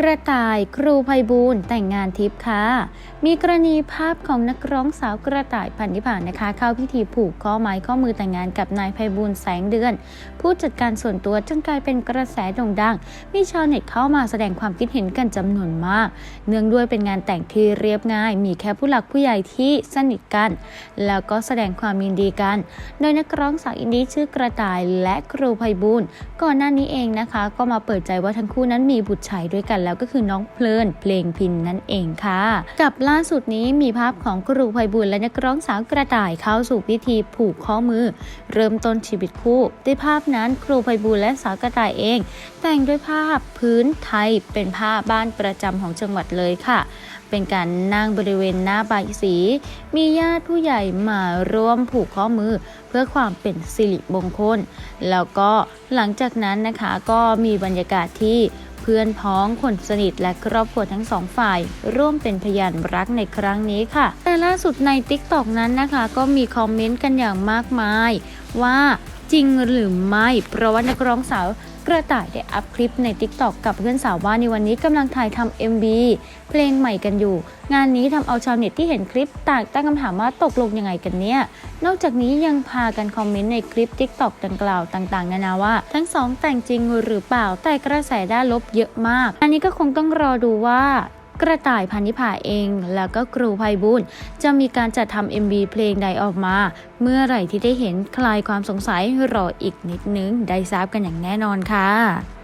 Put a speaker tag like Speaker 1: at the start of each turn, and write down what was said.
Speaker 1: กระต่ายครูไพบูลแต่งงานทิพย์ค่ะ มีกรณีภาพของนักร้องสาวกระต่ายพันธิพานนะคะ เข้าพิธีผูกข้อไม้ข้อมือแต่งงานกับนายไพบูลแสงเดือน ผู้จัดการส่วนตัวจนกลายเป็นกระแสโด่งดัง มีชาวเน็ตเข้ามาแสดงความคิดเห็นกันจำนวนมาก เนื่องด้วยเป็นงานแต่งที่เรียบง่าย มีแค่ผู้หลักผู้ใหญ่ที่สนิทกัน แล้วก็แสดงความยินดีกัน โดยนักร้องสาวอินดี้ชื่อกระต่ายและครูไพบูลก่อนหน้านี้เองนะคะ ก็มาเปิดใจว่าทั้งคู่นั้นมีบุตรชายด้วยกันแล้วก็คือน้องเพลินเพลงพินนั่นเองค่ะ กับล่าสุดนี้มีภาพของครูไพบูลและนักร้องสาวกระต่ายเข้าสู่พิธีผูกข้อมือ เริ่มต้นชีวิตคู่ด้วยภาพนั้นครูไพบูลและสาวกระต่ายเอง แต่งด้วยภาพพื้นไทยเป็นผ้าบ้านประจำของจังหวัดเลยค่ะ เป็นการนั่งบริเวณหน้าใบายสี มีญาติผู้ใหญ่มาร่วมผูกข้อมือ เพื่อความเป็นสิริมงคล แล้วก็หลังจากนั้นนะคะก็มีบรรยากาศที่ พื่อนพ้องคนสนิทและครอบครัวทั้งสองฝ่าย ร่วมเป็นพยานรักในครั้งนี้ค่ะ แต่ล่าสุดใน t ิ k t o k นั้นนะคะ ก็มีคอมเมนต์กันอย่างมากมาย ว่าจริงหรือไม่ เพราะว่านักร้องสาว กระต่ายได้อัพคลิปใน t ิ k t o k กับเพื่อนสาวว่าในวันนี้กำลังถ่ายทำ MV เพลงใหม่กันอยู่ งานนี้ทำเอาชาวเน็ตที่เห็นคลิปต่างตั้งคำถามว่าตกลงยังไงกันเนี่ย นอกจากนี้ยังพากันคอมเมนต์ในคลิป t ิ k t o k ดังกล่าวต่างๆ นานาว่า ทั้งสองแต่งจริงหรือเปล่าแต่กระแสด้านลบเยอะมาก อันนี้ก็คงต้องรอดูว่า กระต่ายพันธิพาเอง แล้วก็ครูไพบุญจะมีการจัดทำ MV เพลงใดออกมา เมื่อไหร่ที่ได้เห็นคลายความสงสัยรออีกนิดนึง ได้ทราบกันอย่างแน่นอนค่ะ